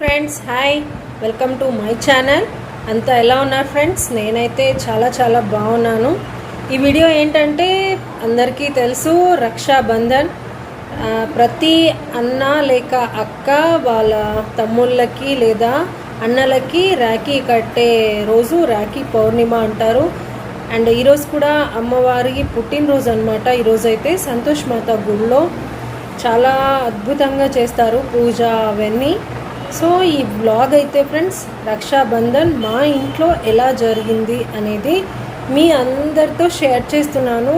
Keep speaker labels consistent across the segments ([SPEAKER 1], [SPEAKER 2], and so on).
[SPEAKER 1] Friends hi welcome to my channel అంతా ఎలా ఉన్నారు ఫ్రెండ్స్ నేనైతే చాలా చాలా బాగున్నాను. ఈ వీడియో ఏంటంటే అందరికీ తెలుసు రక్షాబంధన్. ప్రతి అన్న లేక అక్క వాళ్ళ తమ్ముళ్ళకి లేదా అన్నలకి రాఖీ కట్టే రోజు రాఖీ పౌర్ణిమ అంటారు. అండ్ ఈరోజు కూడా అమ్మవారికి పుట్టినరోజు అనమాట ఈరోజు అయితే సంతోష్ మాత గుడిలో చాలా అద్భుతంగా చేస్తారు పూజ అవన్నీ. సో ఈ బ్లాగ్ అయితే ఫ్రెండ్స్ రక్షాబంధన్ మా ఇంట్లో ఎలా జరిగింది అనేది మీ అందరితో షేర్ చేస్తున్నాను.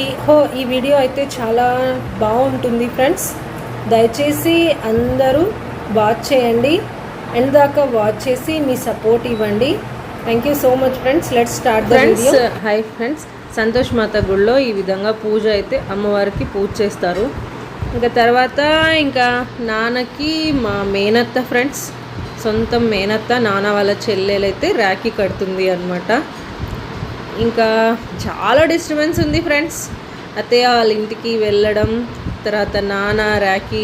[SPEAKER 1] ఈ హో ఈ వీడియో అయితే చాలా బాగుంటుంది ఫ్రెండ్స్ దయచేసి అందరూ వాచ్ చేయండి. ఎండ్ దాకా వాచ్ చేసి మీ సపోర్ట్ ఇవ్వండి. Thank you so much friends let start
[SPEAKER 2] friends hi friends Santosh Mata గుడిలో ఈ విధంగా పూజ అయితే అమ్మవారికి పూజ చేస్తారు. ఇంకా తర్వాత ఇంకా నాన్నకి మా మేనత్త ఫ్రెండ్స్ సొంతం మేనత్త నాన్న వాళ్ళ చెల్లెలైతే రాఖీ కడుతుంది అనమాట ఇంకా చాలా డిస్టర్బెన్స్ ఉంది ఫ్రెండ్స్. అత్తయ్య వాళ్ళ ఇంటికి వెళ్ళడం తర్వాత నాన్న రాఖీ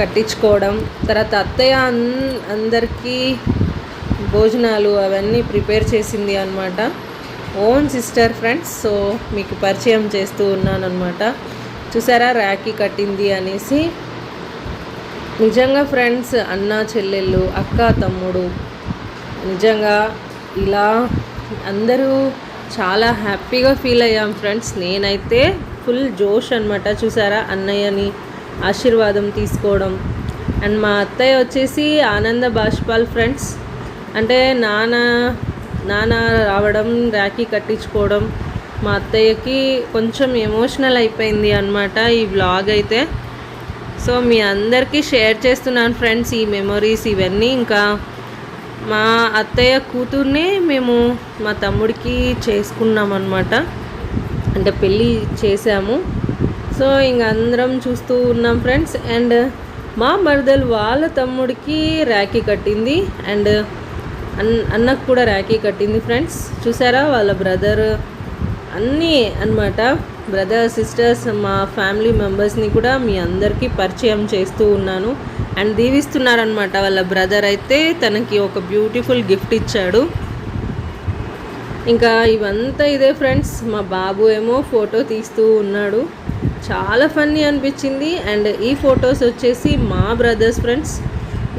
[SPEAKER 2] కట్టించుకోవడం తర్వాత అత్తయ్య అన్ అందరికీ భోజనాలు అవన్నీ ప్రిపేర్ చేసింది అనమాట ఓన్ సిస్టర్ ఫ్రెండ్స్ సో మీకు పరిచయం చేస్తూ ఉన్నాను అనమాట చూసారా రాఖీ కట్టింది అనేసి. నిజంగా ఫ్రెండ్స్ అన్న చెల్లెళ్ళు అక్క తమ్ముడు నిజంగా ఇలా అందరూ చాలా హ్యాపీగా ఫీల్ అయ్యాం ఫ్రెండ్స్. నేనైతే ఫుల్ జోష్ అనమాట చూసారా అన్నయ్యని ఆశీర్వాదం తీసుకోవడం. అండ్ మా అత్తయ్య వచ్చేసి ఆనంద బాష్పాల్ ఫ్రెండ్స్. అంటే నాన్న నాన్న రావడం రాఖీ కట్టించుకోవడం మా అత్తయ్యకి కొంచెం ఎమోషనల్ అయిపోయింది అనమాట ఈ వ్లాగ్ అయితే. సో మీ అందరికీ షేర్ చేస్తున్నాను ఫ్రెండ్స్ ఈ మెమొరీస్ ఇవన్నీ ఇంకా. మా అత్తయ్య కూతుర్నే మేము మా తమ్ముడికి చేసుకున్నాం అనమాట అంటే పెళ్ళి చేసాము సో ఇంక అందరం చూస్తూ ఉన్నాం ఫ్రెండ్స్ అండ్ మా మరదలు వాళ్ళ తమ్ముడికి ర్యాకీ కట్టింది. అండ్ అన్ అన్నకు కూడా ర్యాకీ కట్టింది ఫ్రెండ్స్ చూసారా వాళ్ళ బ్రదర్ అన్నీ అన్నమాట. బ్రదర్ సిస్టర్స్ మా ఫ్యామిలీ మెంబర్స్ని కూడా మీ అందరికీ పరిచయం చేస్తూ ఉన్నాను. అండ్ దీవిస్తున్నారనమాట వాళ్ళ బ్రదర్ అయితే తనకి ఒక బ్యూటిఫుల్ గిఫ్ట్ ఇచ్చాడు. ఇంకా ఇవంతా ఇదే ఫ్రెండ్స్ మా బాబు ఏమో ఫోటో తీస్తూ ఉన్నాడు. చాలా ఫన్నీ అనిపించింది. అండ్ ఈ ఫొటోస్ వచ్చేసి మా బ్రదర్స్ ఫ్రెండ్స్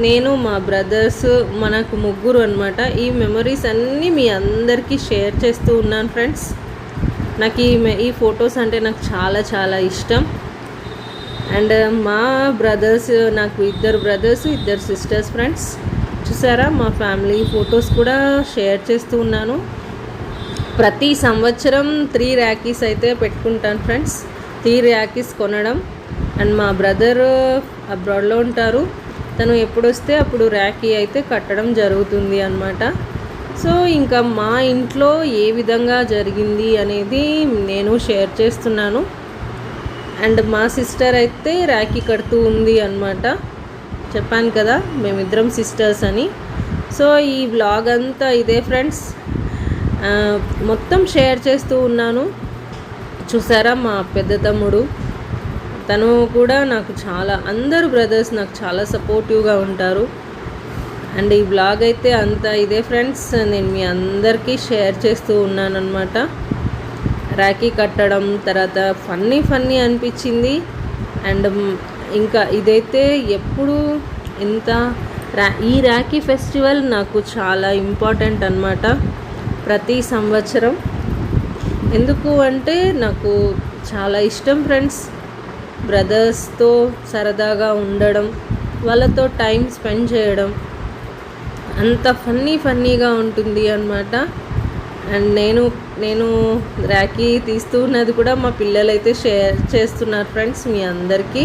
[SPEAKER 2] నేను మా బ్రదర్స్ మనకు ముగ్గురు అనమాట ఈ మెమరీస్ అన్నీ మీ అందరికీ షేర్ చేస్తూ ఉన్నాను ఫ్రెండ్స్ నాకు ఈ ఈ ఫొటోస్ అంటే నాకు చాలా చాలా ఇష్టం. అండ్ మా బ్రదర్స్ నాకు ఇద్దరు బ్రదర్స్ ఇద్దరు సిస్టర్స్ ఫ్రెండ్స్. చూసారా? మా ఫ్యామిలీ ఫొటోస్ కూడా షేర్ చేస్తూ ఉన్నాను. ప్రతి సంవత్సరం త్రీ ర్యాకీస్ అయితే పెట్టుకుంటాను ఫ్రెండ్స్. త్రీ ర్యాకీస్ కొనడం. అండ్ మా బ్రదర్ అబ్రాడ్లో ఉంటారు. తను ఎప్పుడు వస్తే అప్పుడు ర్యాకీ అయితే కట్టడం జరుగుతుంది అన్నమాట. సో ఇంకా మా ఇంట్లో ఏ విధంగా జరిగింది అనేది నేను షేర్ చేస్తున్నాను. అండ్ మా సిస్టర్ అయితే రాఖీ కడుతూ ఉంది అనమాట చెప్పాను కదా మేమిద్దరం సిస్టర్స్ అని. సో ఈ వ్లాగ్ అంతా ఇదే ఫ్రెండ్స్. మొత్తం షేర్ చేస్తూ ఉన్నాను. చూసారా మా పెద్ద తమ్ముడు? తను కూడా నాకు చాలా అందరు బ్రదర్స్ నాకు చాలా సపోర్టివ్గా ఉంటారు. అండ్ ఈ బ్లాగ్ అయితే అంత ఇదే ఫ్రెండ్స్ నేను మీ అందరికీ షేర్ చేస్తూ ఉన్నాను రాఖీ కట్టడం తర్వాత ఫన్నీ ఫన్నీ అనిపించింది. అండ్ ఇంకా ఇదైతే ఎప్పుడు ఇంత రా ఈ రాఖీ ఫెస్టివల్ నాకు చాలా ఇంపార్టెంట్ అనమాట ప్రతి సంవత్సరం. ఎందుకు అంటే నాకు చాలా ఇష్టం ఫ్రెండ్స్ బ్రదర్స్తో సరదాగా ఉండడం వాళ్ళతో టైం స్పెండ్ చేయడం అంత ఫన్నీ ఫన్నీగా ఉంటుంది అనమాట అండ్ నేను నేను రాఖీ తీస్తూ ఉన్నది కూడా మా పిల్లలైతే షేర్ చేస్తున్నారు ఫ్రెండ్స్ మీ అందరికీ.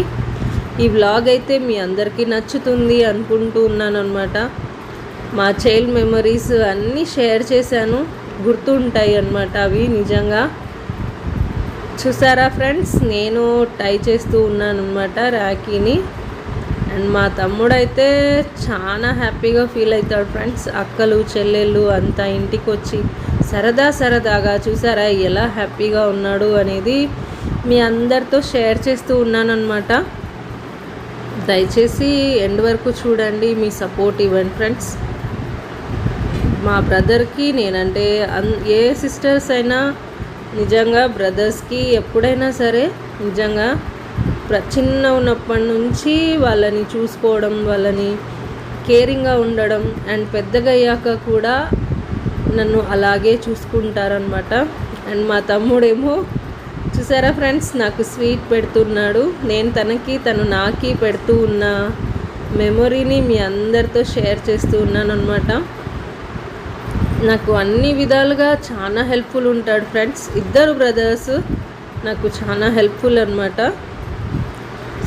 [SPEAKER 2] ఈ వ్లాగ్ అయితే మీ అందరికీ నచ్చుతుంది అనుకుంటూ ఉన్నాను అనమాట మా చైల్డ్ మెమరీస్ అన్నీ షేర్ చేశాను. గుర్తుంటాయి అన్నమాట అవి నిజంగా. చూసారా ఫ్రెండ్స్? నేను టై చేస్తూ ఉన్నాను అనమాట రాఖీని. అండ్ మా తమ్ముడు అయితే చాలా హ్యాపీగా ఫీల్ అవుతాడు ఫ్రెండ్స్. అక్కలు చెల్లెళ్ళు అంతా ఇంటికి వచ్చి సరదా సరదాగా చూసారా ఎలా హ్యాపీగా ఉన్నాడు అనేది మీ అందరితో షేర్ చేస్తూ ఉన్నాననమాట దయచేసి ఎండ్ వరకు చూడండి మీ సపోర్ట్ ఇవ్వండి ఫ్రెండ్స్. మా బ్రదర్కి నేనంటే అన్ ఏ సిస్టర్స్ అయినా నిజంగా బ్రదర్స్కి ఎప్పుడైనా సరే నిజంగా చిన్న ఉన్నప్పటి నుంచి వాళ్ళని చూసుకోవడం వాళ్ళని కేరింగ్గా ఉండడం అండ్ పెద్దగా అయ్యాక కూడా నన్ను అలాగే చూసుకుంటారనమాట అండ్ మా తమ్ముడేమో చూసారా ఫ్రెండ్స్? నాకు స్వీట్ పెడుతున్నాడు. నేను తనకి తను నాకి పెడుతూ ఉన్న మెమొరీని మీ అందరితో షేర్ చేస్తూ ఉన్నాను అనమాట నాకు అన్ని విధాలుగా చాలా హెల్ప్ఫుల్ ఉంటాడు ఫ్రెండ్స్. ఇద్దరు బ్రదర్స్ నాకు చాలా హెల్ప్ఫుల్ అనమాట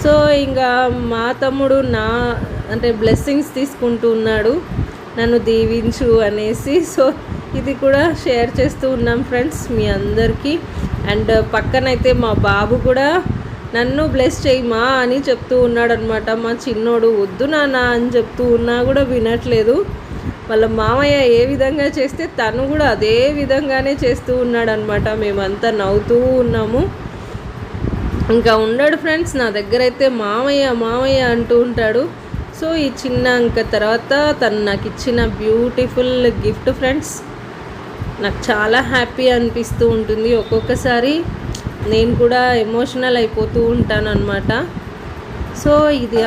[SPEAKER 2] సో ఇంకా మా తమ్ముడు నా అంటే బ్లెస్సింగ్స్ తీసుకుంటూ ఉన్నాడు. నన్ను దీవించు అనేసి. సో ఇది కూడా షేర్ చేస్తూ ఉన్నాం ఫ్రెండ్స్ మీ అందరికీ. అండ్ పక్కనైతే మా బాబు కూడా నన్ను బ్లెస్ చేయమా అని చెప్తూ ఉన్నాడు అనమాట మా చిన్నోడు వద్దు నాన్న అని చెప్తూ ఉన్నా కూడా వినట్లేదు. వాళ్ళ మామయ్య ఏ విధంగా చేస్తే తను కూడా అదే విధంగానే చేస్తూ ఉన్నాడనమాట మేమంతా నవ్వుతూ ఉన్నాము. ఇంకా ఉన్నాడు ఫ్రెండ్స్ నా దగ్గర అయితే మామయ్య మామయ్య అంటూ ఉంటాడు. సో ఈ చిన్న ఇంకా తర్వాత తను నాకు ఇచ్చిన బ్యూటిఫుల్ గిఫ్ట్ ఫ్రెండ్స్ నాకు చాలా హ్యాపీ అనిపిస్తూ ఉంటుంది. ఒక్కొక్కసారి నేను కూడా ఎమోషనల్ అయిపోతూ ఉంటాను అనమాట సో ఇది